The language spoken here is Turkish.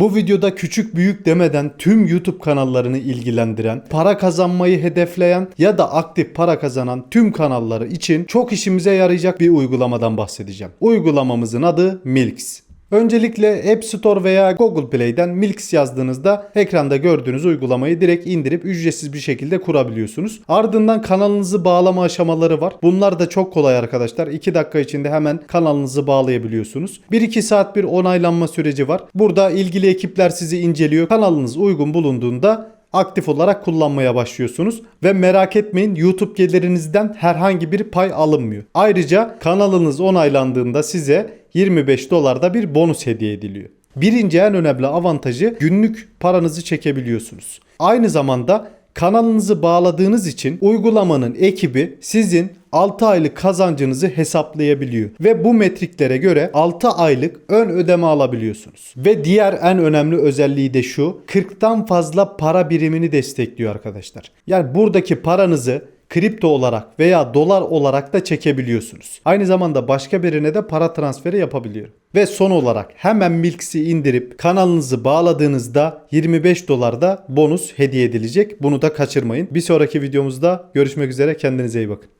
Bu videoda küçük büyük demeden tüm YouTube kanallarını ilgilendiren, para kazanmayı hedefleyen ya da aktif para kazanan tüm kanalları için çok işimize yarayacak bir uygulamadan bahsedeceğim. Uygulamamızın adı Milks. Öncelikle App Store veya Google Play'den Milks yazdığınızda ekranda gördüğünüz uygulamayı direkt indirip ücretsiz bir şekilde kurabiliyorsunuz. Ardından kanalınızı bağlama aşamaları var. Bunlar da çok kolay arkadaşlar. 2 dakika içinde hemen kanalınızı bağlayabiliyorsunuz. 1-2 saat bir onaylanma süreci var. Burada ilgili ekipler sizi inceliyor. Kanalınız uygun bulunduğunda aktif olarak kullanmaya başlıyorsunuz ve merak etmeyin YouTube gelirinizden herhangi bir pay alınmıyor. Ayrıca kanalınız onaylandığında size 25 dolarda bir bonus hediye ediliyor. Birinci en önemli avantajı günlük paranızı çekebiliyorsunuz. Aynı zamanda kanalınızı bağladığınız için uygulamanın ekibi sizin 6 aylık kazancınızı hesaplayabiliyor ve bu metriklere göre 6 aylık ön ödeme alabiliyorsunuz. Ve diğer en önemli özelliği de şu 40'tan fazla para birimini destekliyor arkadaşlar. Yani buradaki paranızı kripto olarak veya dolar olarak da çekebiliyorsunuz. Aynı zamanda başka birine de para transferi yapabiliyor. Ve son olarak hemen Milks'i indirip kanalınızı bağladığınızda 25 dolarda bonus hediye edilecek. Bunu da kaçırmayın. Bir sonraki videomuzda görüşmek üzere. Kendinize iyi bakın.